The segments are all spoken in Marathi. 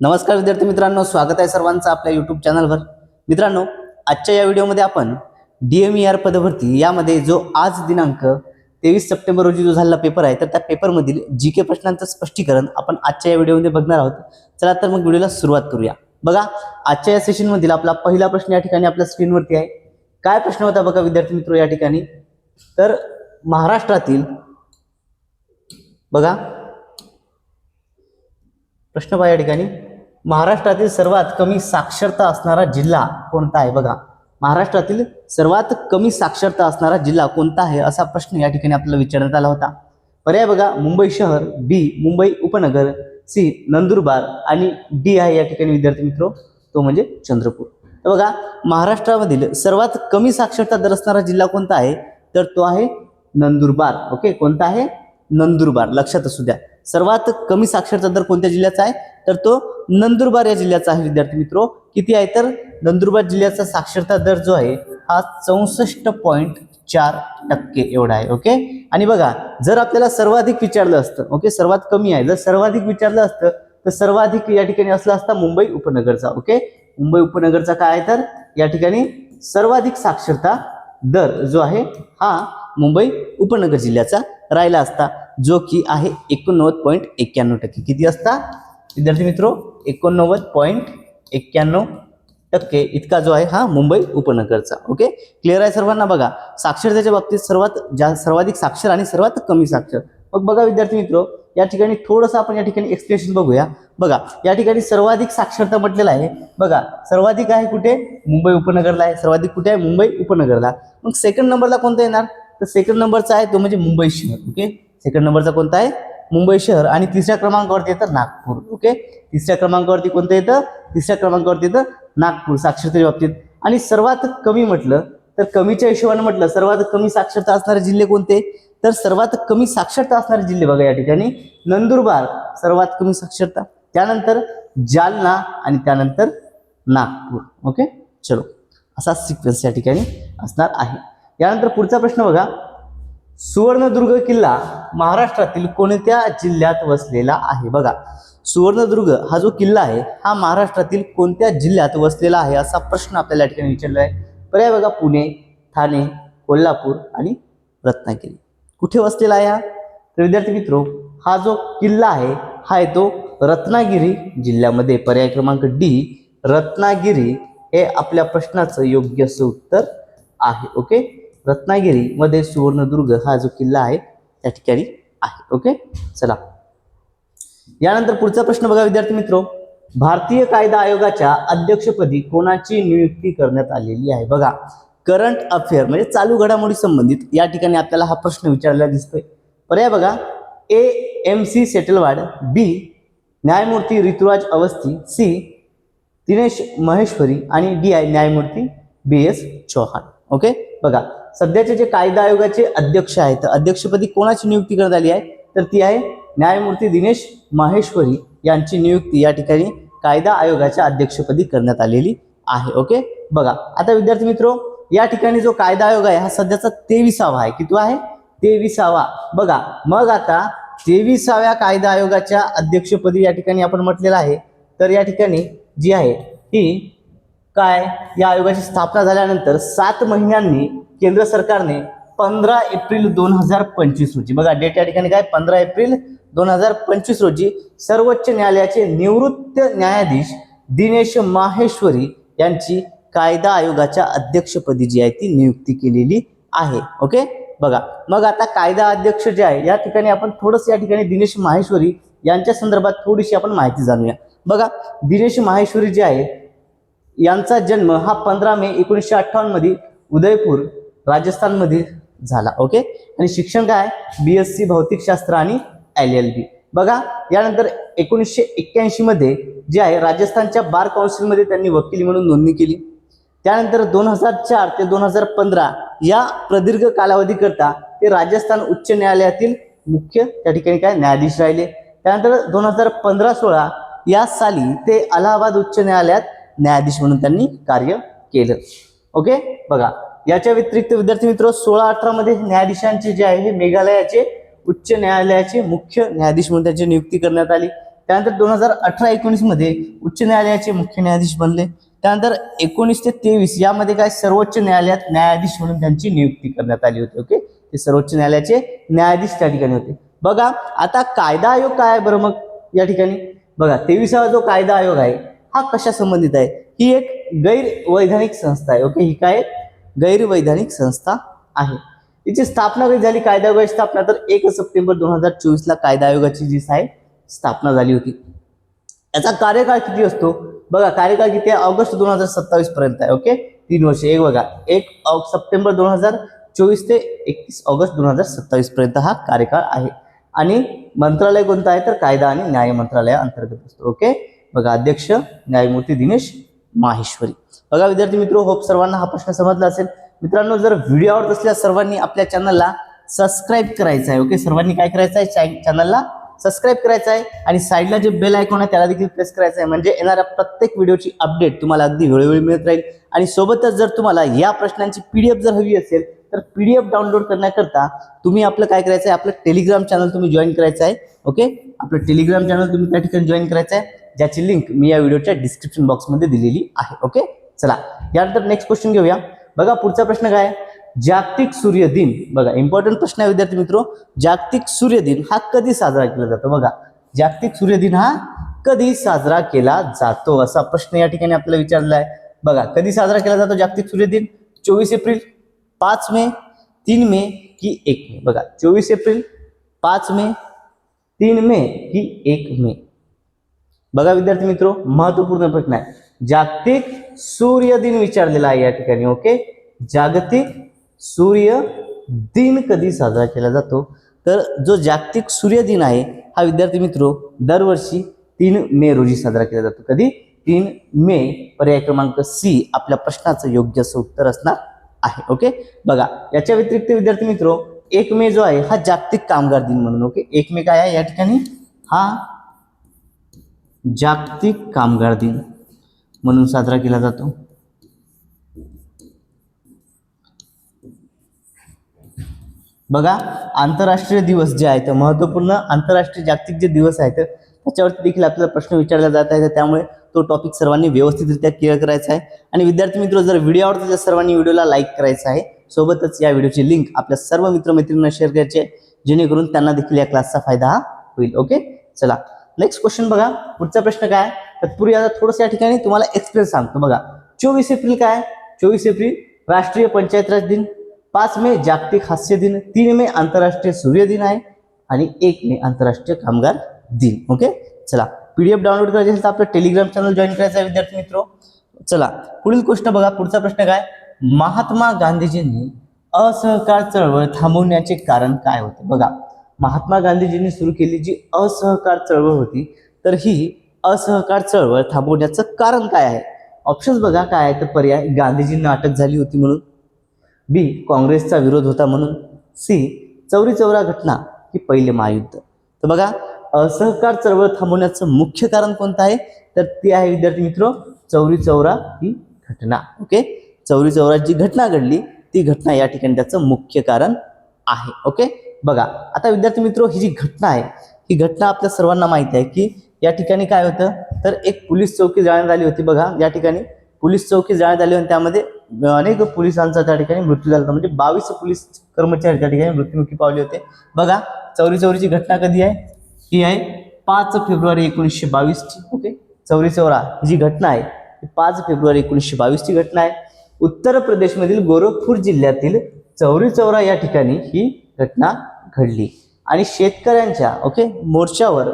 नमस्कार विद्यार्थी मित्रांनो स्वागत आहे सर्वांचं आपल्या यूट्यूब चॅनलवर मित्रांनो आजच्या या व्हिडिओमध्ये आपण डी एम ई आर पदभरती यामध्ये जो आज दिनांक तेवीस सप्टेंबर रोजी जो झालेला पेपर आहे तर त्या पेपरमधील जी के प्रश्नांचं स्पष्टीकरण आपण आजच्या या व्हिडिओमध्ये बघणार आहोत. चला तर मग व्हिडिओला सुरुवात करूया. बघा आजच्या या सेशनमधील आपला पहिला प्रश्न या ठिकाणी आपल्या स्क्रीनवरती आहे. काय प्रश्न होता बघा विद्यार्थी मित्र या ठिकाणी? तर महाराष्ट्रातील बघा प्रश्न पहा या ठिकाणी. महाराष्ट्रातील सर्वात कमी साक्षरता असणारा जिल्हा कोणता आहे बघा. महाराष्ट्रातील सर्वात कमी साक्षरता असणारा जिल्हा कोणता आहे असा प्रश्न या ठिकाणी आपल्याला विचारण्यात आला होता. पर्याय बघा मुंबई शहर बी मुंबई उपनगर सी नंदुरबार आणि डी आहे या ठिकाणी विद्यार्थी मित्र तो म्हणजे चंद्रपूर. तर बघा महाराष्ट्रामधील सर्वात कमी साक्षरता दर असणारा जिल्हा कोणता आहे? तर तो आहे नंदुरबार. ओके कोणता आहे? नंदुरबार. लक्षात असू द्या. सर्वात कमी साक्षरता दर कोणत्या जिल्ह्याचा आहे? तर तो नंदुरबार या जिल्ह्याचा आहे विद्यार्थी मित्रो. किती आहे तर? नंदुरबार जिल्ह्याचा साक्षरता दर जो आहे हा चौसष्ट पॉईंट चार टक्के एवढा आहे ओके? आणि बघा जर आपल्याला सर्वाधिक विचारलं असतं ओके सर्वात कमी आहे जर सर्वाधिक विचारलं असतं तर सर्वाधिक या ठिकाणी असला असता मुंबई उपनगरचा ओके? मुंबई उपनगरचा काय आहे तर? या ठिकाणी सर्वाधिक साक्षरता दर जो आहे हा मुंबई उपनगर जिल्ह्याचा राहिला असता जो की आहे एकोणनव्वद पॉईंट एक्क्याण्णव टक्के. किती असता? विद्यार्थी मित्रो एकोणनव्वद पॉईंट एक्क्याण्णव टक्के इतका जो आहे हा मुंबई उपनगरचा. ओके क्लिअर आहे सर्वांना? बघा साक्षरतेच्या बाबतीत सर्वात जा सर्वाधिक साक्षर आणि सर्वात कमी साक्षर. मग बघा विद्यार्थी मित्रो या ठिकाणी थोडंसं आपण या ठिकाणी एक्सप्लेनेशन बघूया. बघा या ठिकाणी सर्वाधिक साक्षरता म्हटलेलं आहे. बघा सर्वाधिक आहे कुठे? मुंबई उपनगरला आहे. सर्वाधिक कुठे आहे? मुंबई उपनगरला. मग सेकंड नंबरला कोणता येणार? तर सेकंड नंबरचा आहे तो म्हणजे मुंबई शहर. ओके सेकंड नंबरचा कोणता आहे? मुंबई शहर आणि तिसऱ्या क्रमांकावरती येतं नागपूर. ओके तिसऱ्या क्रमांकावरती कोणतं येतं? तिसऱ्या क्रमांकावरती येतं नागपूर साक्षरतेच्या बाबतीत. आणि सर्वात कमी म्हटलं तर कमीच्या हिशोबाने म्हटलं सर्वात कमी साक्षरता असणारे जिल्हे कोणते? तर सर्वात कमी साक्षरता असणारे जिल्हे बघा या ठिकाणी. नंदुरबार सर्वात कमी साक्षरता. त्यानंतर जालना आणि त्यानंतर नागपूर. ओके चलो असा सिक्वेन्स या ठिकाणी असणार आहे. यानंतर पुढचा प्रश्न बघा. सुवर्णदुर्ग किल्ला महाराष्ट्रातील कोणत्या जिल्ह्यात वसलेला आहे? बघा सुवर्णदुर्ग हा जो किल्ला आहे हा महाराष्ट्रातील कोणत्या जिल्ह्यात वसलेला आहे असा प्रश्न आपल्याला या ठिकाणी विचारला आहे. पर्याय बघा पुणे ठाणे कोल्हापूर आणि रत्नागिरी. कुठे वसलेला आहे हा? तर विद्यार्थी मित्रो हा जो किल्ला आहे हा येतो रत्नागिरी जिल्ह्यामध्ये. पर्याय क्रमांक डी रत्नागिरी हे आपल्या प्रश्नाचं योग्य असं उत्तर आहे. ओके? रत्नागिरीमध्ये सुवर्णदुर्ग हा जो किल्ला आहे त्या ठिकाणी आहे. ओके चला. यानंतर पुढचा प्रश्न बघा विद्यार्थी मित्र. भारतीय कायदा आयोगाच्या अध्यक्षपदी कोणाची नियुक्ती करण्यात आलेली आहे? बघा करंट अफेअर म्हणजे चालू घडामोडी संबंधित या ठिकाणी आपल्याला हा प्रश्न विचारलेला दिसतोय. पर्याय बघा A M C Setalvad B न्यायमूर्ती ऋतुराज अवस्थी सी दिनेश महेश्वरी आणि डी आय न्यायमूर्ती बी एस चौहान. ओके बघा सध्याचे जे कायदा आयोगाचे अध्यक्ष आहेत अध्यक्षपदी कोणाची नियुक्ती करण्यात आली आहे? तर ती आहे न्यायमूर्ती दिनेश माहेश्वरी यांची नियुक्ती. या ठिकाणी कायदा आयोगाच्या अध्यक्षपदी करण्यात आलेली आहे ओके? बघा आता विद्यार्थी मित्रो या ठिकाणी जो कायदा आयोग आहे हा सध्याचा तेविसावा आहे. किती आहे? तेविसावा. बघा मग आता तेविसाव्या कायदा आयोगाच्या अध्यक्षपदी या ठिकाणी आपण म्हटलेलं आहे. तर या ठिकाणी जी आहे ही काय? या आयोगाची स्थापना झाल्यानंतर सात महिन्यांनी केंद्र सरकारने पंधरा एप्रिल दोन हजार पंचवीस रोजी बघा डेट या ठिकाणी काय? पंधरा एप्रिल दोन हजार पंचवीस रोजी सर्वोच्च न्यायालयाचे निवृत्त न्यायाधीश दिनेश माहेश्वरी यांची कायदा आयोगाच्या अध्यक्षपदी जी आहे ती नियुक्ती केलेली आहे. ओके बघा. मग आता कायदा अध्यक्ष जे आहे या ठिकाणी आपण थोडंसं या ठिकाणी दिनेश माहेश्वरी यांच्या संदर्भात थोडीशी आपण माहिती जाणूया. बघा दिनेश माहेश्वरी जे आहे यांचा जन्म हा पंधरा मे एकोणीसशे अठ्ठावन्नमध्ये उदयपूर राजस्थानमध्ये झाला ओके आणि शिक्षण काय? बी एस सी भौतिकशास्त्र आणि एल एल बी बघा यानंतर एकोणीसशे एक्क्याऐंशी मध्ये जे आहे राजस्थानच्या बार काउन्सिलमध्ये त्यांनी वकील म्हणून नोंदणी केली. त्यानंतर दोन हजार चार ते दोन हजार पंधरा या प्रदीर्घ कालावधीकरता ते राजस्थान उच्च न्यायालयातील मुख्य त्या ठिकाणी काय? न्यायाधीश राहिले. त्यानंतर दोन हजार पंधरा सोळा या साली ते अलाहाबाद उच्च न्यायालयात न्यायाधीश म्हणून त्यांनी कार्य केलं. ओके बघा याच्या व्यतिरिक्त विद्यार्थी मित्र सोळा अठरा मध्ये न्यायाधीशांचे जे आहे हे मेघालयाचे उच्च न्यायालयाचे मुख्य न्यायाधीश म्हणून त्यांची नियुक्ती करण्यात आली. त्यानंतर दोन हजार अठरा एकोणीसमध्ये उच्च न्यायालयाचे मुख्य न्यायाधीश बनले. त्यानंतर एकोणीस ते तेवीस यामध्ये काय सर्वोच्च न्यायालयात न्यायाधीश म्हणून त्यांची नियुक्ती करण्यात आली होती. ओके ते सर्वोच्च न्यायालयाचे न्यायाधीश त्या ठिकाणी होते. बघा आता कायदा आयोग काय बरं मग या ठिकाणी? बघा तेविसावा जो कायदा आयोग आहे हा कशा संबंधित आहे? ही एक गैरवैधानिक संस्था आहे ओके ही काय गैरवैधानिक संस्था आहे. तिची स्थापना कधी झाली? कायदा आयोगाची स्थापना तर एक सप्टेंबर दोन हजार चोवीसला कायदा आयोगाची जी आहे स्थापना झाली होती. याचा कार्यकाळ किती असतो? बघा कार्यकाळ किती आहे? ऑगस्ट दोन हजार सत्तावीस पर्यंत आहे ओके तीन वर्ष. एक बघा एक सप्टेंबर दोन हजार चोवीस ते एकतीस ऑगस्ट दोन हजार सत्तावीस पर्यंत हा कार्यकाळ आहे. आणि मंत्रालय कोणतं आहे? तर कायदा आणि न्याय मंत्रालया अंतर्गत असतो ओके बघा अध्यक्ष न्यायमूर्ती दिनेश माहेश्वरी. बघा विद्यार्थी मित्र होप सर्वांना हा प्रश्न समजला असेल. मित्रांनो जर व्हिडिओ आवडत असल्यास सर्वांनी आपल्या चॅनलला सबस्क्राईब करायचं आहे ओके सर्वांनी काय करायचं आहे? चॅनलला सबस्क्राईब करायचं आहे आणि साईडला जे बेल आयकॉन आहे त्याला देखील प्रेस करायचं आहे. म्हणजे येणाऱ्या प्रत्येक व्हिडिओची अपडेट तुम्हाला अगदी वेळोवेळी मिळत राहील. आणि सोबतच जर तुम्हाला या प्रश्नांची पीडीएफ जर हवी असेल तर पीडीएफ डाउनलोड करण्याकरता तुम्ही आपलं काय करायचं आहे? आपलं टेलिग्राम चॅनल तुम्ही जॉईन करायचं आहे ओके आपलं टेलिग्राम चॅनल तुम्ही त्या ठिकाणी जॉईन करायचं आहे. ज्याची लिंक मी या व्हिडिओच्या डिस्क्रिप्शन बॉक्समध्ये दिलेली आहे. ओके चला यानंतर नेक्स्ट क्वेश्चन घेऊया. बघा पुढचा प्रश्न काय आहे? जागतिक सूर्य दिन. बघा इम्पॉर्टंट प्रश्न आहे विद्यार्थी मित्रो. जागतिक सूर्य दिन हा कधी साजरा केला जातो? बघा जागतिक सूर्य दिन हा कधी साजरा केला जातो? असा प्रश्न या ठिकाणी आपल्याला विचारला आहे बघा कधी साजरा केला जातो जागतिक सूर्य दिन? चोवीस एप्रिल पाच मे तीन मे की एक मे. बघा चोवीस एप्रिल पाच मे तीन मे की एक मे. बघा विद्यार्थी मित्रो महत्त्वपूर्ण प्रश्न आहे. जागतिक सूर्य दिन विचारलेला आहे या ठिकाणी ओके जागतिक सूर्य दिन कधी साजरा केला जातो? तर जो जागतिक सूर्य दिन आहे हा विद्यार्थी मित्रो दरवर्षी तीन मे रोजी साजरा केला जातो. कधी? तीन मे पर्याय क्रमांक सी आपल्या प्रश्नाचं योग्य असं उत्तर असणार आहे ओके बघा याच्या व्यतिरिक्त विद्यार्थी मित्रो एक मे जो आहे हा जागतिक कामगार दिन म्हणून ओके एक मे काय आहे या ठिकाणी? हा जागतिक कामगार दिन म्हणून साजरा केला जातो. बघा आंतरराष्ट्रीय दिवस जे आहेत महत्त्वपूर्ण. आंतरराष्ट्रीय जागतिक जे दिवस आहेत त्याच्यावरती देखील आपल्याला प्रश्न विचारला जात आहे त्यामुळे तो टॉपिक सर्वांनी व्यवस्थितरित्या क्लिअर करायचा आहे. आणि विद्यार्थी मित्र जर व्हिडिओ आवडतो तर सर्वांनी व्हिडिओला लाईक करायचा आहे. सोबतच या व्हिडिओची लिंक आपल्या सर्व मित्रमैत्रिणींना शेअर करायची आहे. जेणेकरून त्यांना देखील या क्लासचा फायदा हा होईल. ओके चला. नेक्स्ट क्वेश्चन बघा. पुढचा प्रश्न काय? आहे? तत्पूर्वी आता थोडंसं या ठिकाणी तुम्हाला एक्सप्लेन सांगतो. बघा. चोवीस एप्रिल काय? आहे? चोवीस एप्रिल राष्ट्रीय पंचायत राज दिन. पाच मे जागतिक हास्य दिन. तीन मे आंतरराष्ट्रीय सूर्य दिन आहे. आणि एक मे आंतरराष्ट्रीय कामगार दिन. ओके चला. पीडीएफ डाउनलोड करायची असेल तर आपलं टेलिग्राम चॅनल जॉईन करायचं आहे विद्यार्थी मित्र. चला. पुढील प्रश्न बघा. पुढचा प्रश्न काय? महात्मा गांधीजींनी असहकार चळवळ थांबवण्याचे कारण काय होते? बघा. महात्मा गांधीजींनी सुरू केली जी असहकार चळवळ होती तर ही असहकार चळवळ थांबवण्याचं कारण काय आहे? ऑप्शन्स बघा काय आहे तर पर्याय. गांधीजींना अटक झाली होती म्हणून. बी काँग्रेसचा विरोध होता म्हणून. सी चौरी चौरा घटना की पहिले महायुद्ध. तर बघा असहकार चळवळ थांबवण्याचं मुख्य कारण कोणतं आहे? तर ते आहे विद्यार्थी मित्र चौरी चौरा ही घटना. ओके चौरी चौरा जी घटना घडली ती घटना या ठिकाणी त्याचं मुख्य कारण आहे. ओके बघा आता विद्यार्थी मित्र ही जी घटना आहे ही घटना आपल्या सर्वांना माहिती आहे की या ठिकाणी काय होतं? तर एक पोलीस चौकी जाळण्यात आली होती बघा या ठिकाणी. पोलीस चौकी जाळण्यात आली आणि त्यामध्ये अनेक पोलिसांचा त्या ठिकाणी मृत्यू झाला होता. म्हणजे बावीस पोलीस कर्मचारी त्या ठिकाणी मृत्युमुखी पावले होते. बघा चौरी चौरीची घटना कधी आहे? ही आहे पाच फेब्रुवारी एकोणीसशे बावीसची ओके? चौरी चौरा ही जी घटना आहे ही पाच फेब्रुवारी एकोणीसशे बावीसची घटना आहे. उत्तर प्रदेशमधील गोरखपूर जिल्ह्यातील चौरी चौरा या ठिकाणी ही घटना घडली. आणि शेतकऱ्यांच्या ओके मोर्चावर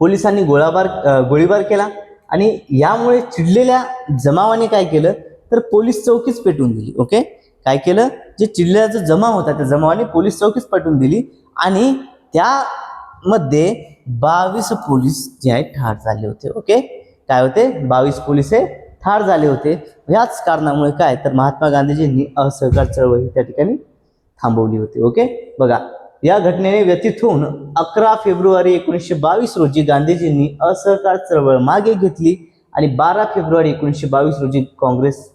पोलिसांनी गोळाबार गोळीबार केला आणि यामुळे चिडलेल्या जमावाने काय केलं तर पोलीस चौकीच पेटवून दिली ओके काय केलं? जे चिडलेला जो जमाव होता त्या जमावाने पोलीस चौकीच पेटवून दिली आणि त्यामध्ये बावीस पोलीस जे आहे ठार झाले होते ओके काय होते? बावीस पोलीस हे ठार झाले होते. याच कारणामुळे काय तर महात्मा गांधीजींनी असहकार चळवळ त्या ठिकाणी थांबवली होती. ओके बघा या घटनेने व्यतीत होऊन अकरा फेब्रुवारी एकोणीसशे बावीस रोजी गांधीजींनी असहकार चळवळ मागे घेतली आणि बारा फेब्रुवारी एकोणीसशे बावीस रोजी काँग्रेस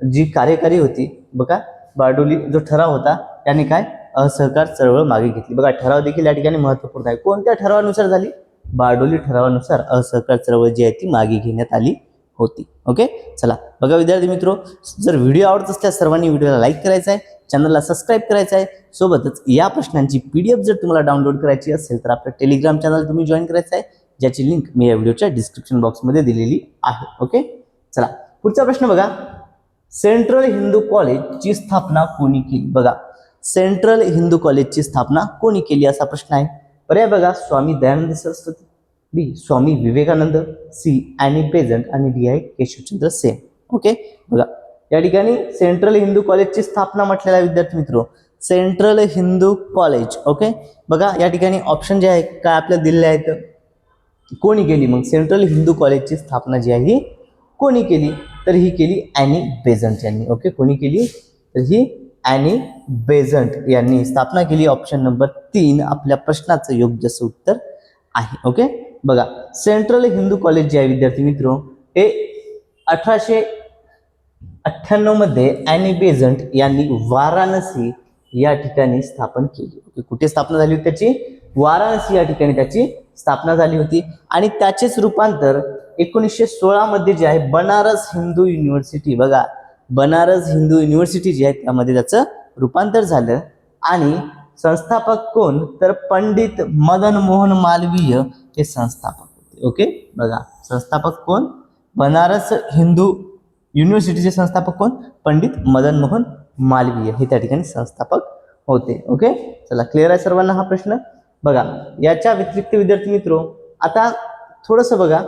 जी कार्यकारी होती बघा बारडोली जो ठराव होता त्याने काय? असहकार चळवळ मागे घेतली. बघा ठराव देखील या ठिकाणी महत्त्वपूर्ण आहे. कोणत्या ठरावानुसार झाली? बारडोली ठरावानुसार असहकार चळवळ जी आहे ती मागे घेण्यात आली होती. ओके चला बघा विद्यार्थी मित्रो जर व्हिडिओ आवडत असल्यास सर्वांनी व्हिडिओला लाईक करायचा आहे. चॅनलला सबस्क्राईब करायचं आहे. सोबतच या प्रश्नांची पी डी एफ जर तुम्हाला डाउनलोड करायची असेल तर आपलं टेलिग्राम चॅनल तुम्ही जॉईन करायचं आहे. ज्याची लिंक मी या व्हिडिओच्या डिस्क्रिप्शन बॉक्समध्ये दिलेली आहे. ओके? चला पुढचा प्रश्न बघा. सेंट्रल हिंदू कॉलेजची स्थापना कोणी केली? बघा सेंट्रल हिंदू कॉलेजची स्थापना कोणी केली असा प्रश्न आहे. पर्याय बघा Swami Dayanand Saraswati B Swami Vivekananda C Annie Besant आणि डी आहे केशवचंद्र सेन. ओके? बघा या ठिकाणी सेंट्रल हिंदू कॉलेजची स्थापना म्हटलेला विद्यार्थी मित्र. सेंट्रल हिंदू कॉलेज ओके बघा या ठिकाणी ऑप्शन जे आहे काय आपल्याला दिलेले आहेत? कोणी केली? मग सेंट्रल हिंदू कॉलेजची स्थापना जी आहे ही कोणी केली? तर ही केली अॅनी बेझंट यांनी ओके कोणी केली? तर ही अॅनी बेझंट यांनी स्थापना केली. ऑप्शन नंबर तीन आपल्या प्रश्नाचं योग्य असं उत्तर आहे ओके बघा सेंट्रल हिंदू कॉलेज जे आहे विद्यार्थी मित्र हे अठराशे अठ्ठ्याण्णवमध्ये अॅनी बेझंट यांनी वाराणसी या ठिकाणी स्थापन केली होती. कुठे स्थापना झाली होती त्याची? वाराणसी या ठिकाणी त्याची स्थापना झाली होती. आणि त्याचेच रूपांतर एकोणीसशे सोळामध्ये जे आहे बनारस हिंदू युनिव्हर्सिटी बघा बनारस हिंदू युनिव्हर्सिटी जी आहे त्यामध्ये त्याचं रूपांतर झालं. आणि संस्थापक कोण? तर पंडित मदन मोहन मालवीय हे संस्थापक होते. ओके? बघा संस्थापक कोण? बनारस हिंदू युनिव्हर्सिटीचे संस्थापक कोण? पंडित मदन मोहन मालवीय. हे त्या ठिकाणी संस्थापक होते. ओके चला क्लिअर आहे सर्वांना हा प्रश्न? बघा याच्या व्यतिरिक्त विद्यार्थी मित्रो आता थोडंसं बघा.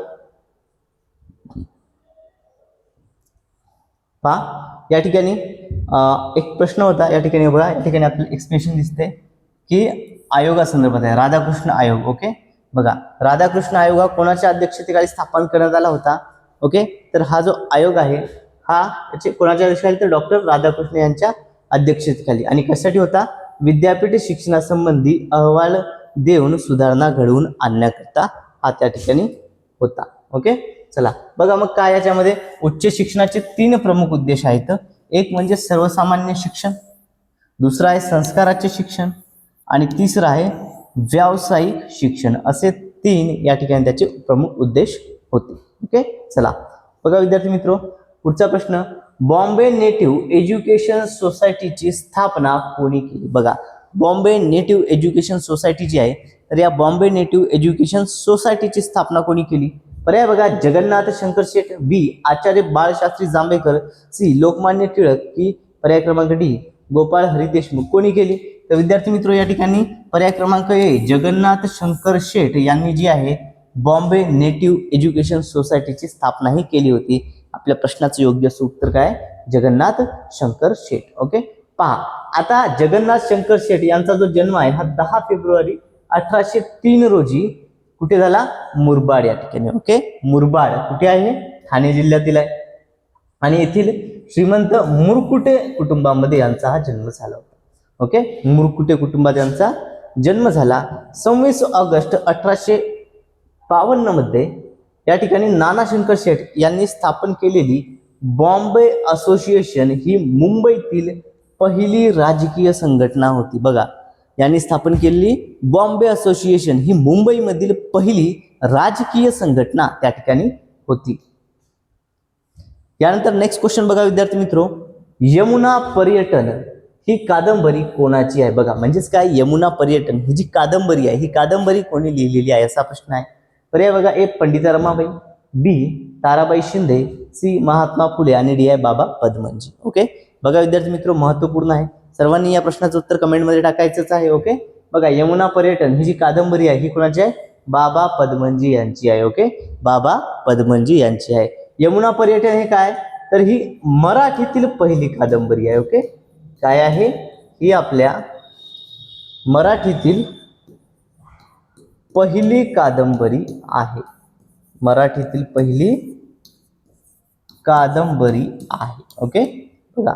पहा या ठिकाणी एक प्रश्न होता. या ठिकाणी बघा या ठिकाणी आपल्याला एक्सप्लेनेशन दिसते की आयोगासंदर्भात आहे. राधाकृष्ण आयोग ओके बघा राधाकृष्ण आयोग हा कोणाच्या अध्यक्षतेखाली स्थापन करण्यात आला होता? ओके तर हा जो आयोग आहे हा याचे कोणाच्या अध्यक्षाखाली तर डॉक्टर राधाकृष्ण यांच्या अध्यक्षतेखाली. आणि कशासाठी होता? विद्यापीठ शिक्षणासंबंधी अहवाल देऊन सुधारणा घडवून आणण्याकरता हा त्या ठिकाणी होता. ओके? चला बघा मग काय याच्यामध्ये? उच्च शिक्षणाचे तीन प्रमुख उद्देश आहेत. एक म्हणजे सर्वसामान्य शिक्षण दुसरं आहे संस्काराचे शिक्षण आणि तिसरं आहे व्यावसायिक शिक्षण. असे तीन या ठिकाणी त्याचे प्रमुख उद्देश होते. ओके? चला बघा विद्यार्थी मित्र पुढचा प्रश्न बॉम्बे नेटिव्ह एज्युकेशन सोसायटीची स्थापना कोणी केली? बघा बॉम्बे नेटिव्ह एज्युकेशन सोसायटी जी आहे तर या बॉम्बे नेटिव्ह एज्युकेशन सोसायटीची स्थापना कोणी केली? पर्याय बघा जगन्नाथ शंकर शेठ बी आचार्य बाळशास्त्री जांभेकर सी लोकमान्य टिळक की पर्याय क्रमांक डी गोपाळ हरी देशमुख. कोणी केली? तर विद्यार्थी मित्र या ठिकाणी पर्याय क्रमांक ए जगन्नाथ शंकर शेठ यांनी जी आहे बॉम्बे नेटिव्ह एज्युकेशन सोसायटीची स्थापनाही केली होती. आपल्या प्रश्नाचं योग्य उत्तर काय? जगन्नाथ शंकर शेठ. ओके पहा आता जगन्नाथ शंकर शेठ यांचा जो जन्म आहे हा दहा फेब्रुवारी अठराशे तीन रोजी कुठे झाला? मुरबाड या ठिकाणी. ओके मुरबाड कुठे आहे? ठाणे जिल्ह्यातील आहे. आणि येथील श्रीमंत मुरकुटे कुटुंबामध्ये यांचा हा जन्म झाला होता. ओके मुरकुटे कुटुंबात यांचा जन्म झाला. सव्वीस ऑगस्ट अठराशे बावन्नमध्ये या ठिकाणी नाना शंकर शेठ यांनी स्थापन केलेली बॉम्बे असोसिएशन ही मुंबईतील पहिली राजकीय संघटना होती. बघा यांनी स्थापन केलेली बॉम्बे असोसिएशन ही मुंबईमधील पहिली राजकीय संघटना त्या ठिकाणी होती. यानंतर नेक्स्ट क्वेश्चन बघा विद्यार्थी मित्रो. यमुना पर्यटन ही कादंबरी कोणाची आहे? बघा म्हणजेच काय? यमुना पर्यटन ही जी कादंबरी आहे ही कादंबरी कोणी लिहिलेली आहे असा प्रश्न आहे. पर्याय बघा A Pandita Ramabai B Tarabai Shinde C Mahatma Phule आणि डी आय बाबा पद्मनजी. ओके? बघा विद्यार्थी मित्र महत्त्वपूर्ण आहे. सर्वांनी या प्रश्नाचं उत्तर कमेंटमध्ये टाकायचंच आहे ओके? बघा यमुना पर्यटन ही जी कादंबरी आहे ही कोणाची आहे? बाबा पद्मनजी यांची आहे ओके? बाबा पद्मनजी यांची आहे. यमुना पर्यटन हे काय? तर ही मराठीतील पहिली कादंबरी आहे ओके? काय आहे? ही आपल्या मराठीतील पहिली कादंबरी आहे. मराठीतील पहिली कादंबरी आहे. ओके? बघा.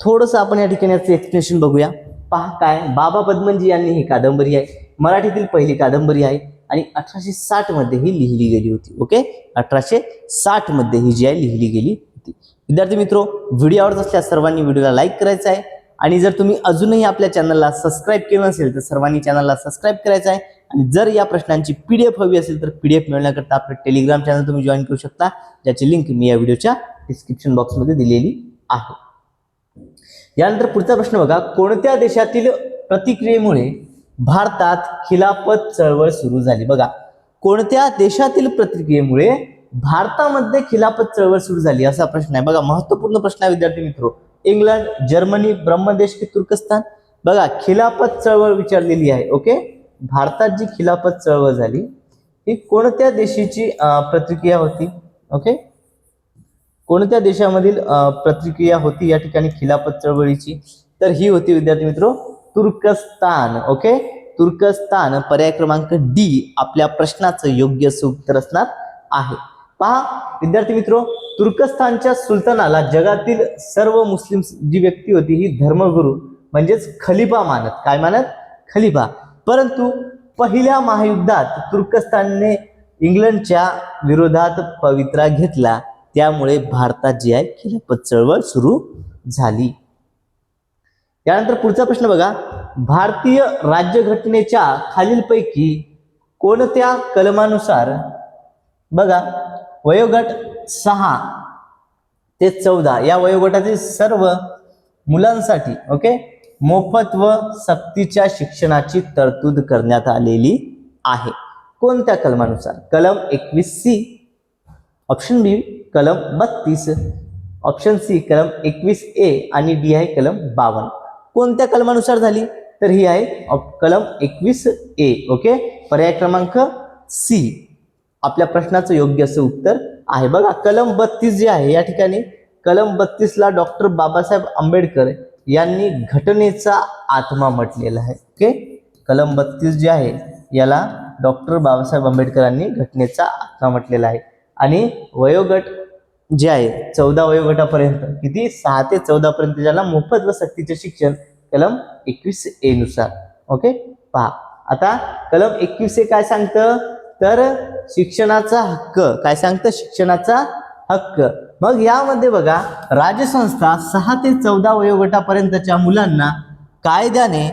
थोडंसं आपण या ठिकाणी याचं एक्सप्लेनेशन बघूया. पहा काय बाबा पद्मनजी यांनी ही कादंबरी आहे. मराठीतील पहिली कादंबरी आहे आणि अठराशे साठमध्ये ही लिहिली गेली होती. ओके? अठराशे साठमध्ये ही जी आहे लिहिली गेली होती. विद्यार्थी मित्रो व्हिडिओ आवडत असल्यास सर्वांनी व्हिडिओला लाईक करायचा आहे. आणि जर तुम्ही अजूनही आपल्या चॅनलला सबस्क्राईब केलं नसेल तर सर्वांनी चॅनलला सबस्क्राईब करायचं आहे. आणि जर या प्रश्नांची पीडीएफ हवी असेल तर पीडीएफ मिळवण्याकरता आपलं टेलिग्राम चॅनल तुम्ही जॉईन करू शकता ज्याची लिंक मी या व्हिडिओच्या डिस्क्रिप्शन बॉक्समध्ये दिलेली आहे. यानंतर पुढचा प्रश्न बघा कोणत्या देशातील प्रतिक्रियेमुळे भारतात खिलाफत चळवळ सुरू झाली? बघा कोणत्या देशातील प्रतिक्रियेमुळे भारतामध्ये खिलाफत चळवळ सुरू झाली? असा प्रश्न आहे. बघा महत्त्वपूर्ण प्रश्न आहे विद्यार्थी मित्रो. इंग्लंड जर्मनी ब्रह्मदेश की तुर्कस्तान. बघा खिलाफत चळवळ विचारलेली आहे ओके? भारतात जी खिलाफत चळवळ झाली ही कोणत्या देशाची प्रतिक्रिया होती ओके? कोणत्या देशामधील प्रतिक्रिया होती या ठिकाणी खिलाफत चळवळीची? तर ही होती विद्यार्थी मित्रो तुर्कस्तान ओके? तुर्कस्तान पर्याय क्रमांक डी आपल्या प्रश्नाचं योग्य उत्तर असणार आहे. पहा विद्यार्थी मित्रो तुर्कस्तानच्या सुलतानाला जगातील सर्व मुस्लिम जी व्यक्ती होती ही धर्मगुरू म्हणजेच खलिफा मानत. काय मानत? खलिफा. परंतु पहिल्या महायुद्धात तुर्कस्तानने इंग्लंडच्या विरोधात पवित्रा घेतला. त्यामुळे भारतात जी आहे खिलाफत चळवळ सुरू झाली. त्यानंतर पुढचा प्रश्न बघा. भारतीय राज्यघटनेच्या खालीलपैकी कोणत्या कलमानुसार बघा वयोगट सहा ते चौदा या वयोगटातील सर्व मुलांसाठी ओके मोफत व सक्तीच्या शिक्षणाची तरतूद करण्यात आलेली आहे. कोणत्या कलमानुसार? कलम एकवीस सी ऑप्शन बी कलम बत्तीस ऑप्शन सी कलम एकवीस ए आणि डी आहे कलम बावन्न. कोणत्या कलमानुसार झाली? तर ही आहे कलम एकवीस ए ओके पर्याय क्रमांक सी आपल्या प्रश्नाचं योग्य असं उत्तर आहे. बघा कलम बत्तीस जे आहे या ठिकाणी कलम बत्तीसला डॉक्टर बाबासाहेब आंबेडकर यांनी घटनेचा आत्मा म्हटलेला आहे. ओके? कलम बत्तीस जे आहे याला डॉक्टर बाबासाहेब आंबेडकरांनी घटनेचा आत्मा म्हटलेला आहे. आणि वयोगट जे आहे चौदा वयोगटापर्यंत किती? सहा ते चौदा पर्यंत ज्याला मोफत व सक्तीचे शिक्षण कलम एकवीस ए नुसार. ओके? पहा. आता कलम एकवीस ए काय सांगतं? तर शिक्षणाचा हक्क. काय सांगतं? शिक्षणाचा हक्क. मग यामध्ये बघा राजसंस्था सहा ते चौदा वयोगटापर्यंतच्या मुलांना कायद्याने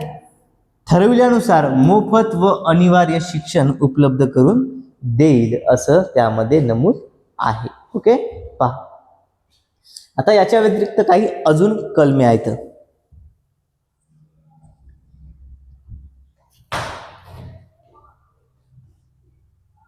ठरविल्यानुसार मोफत व अनिवार्य शिक्षण उपलब्ध करून देईल असं त्यामध्ये नमूद आहे. ओके? पहा. आता याच्या व्यतिरिक्त काही अजून कलमे आहेत.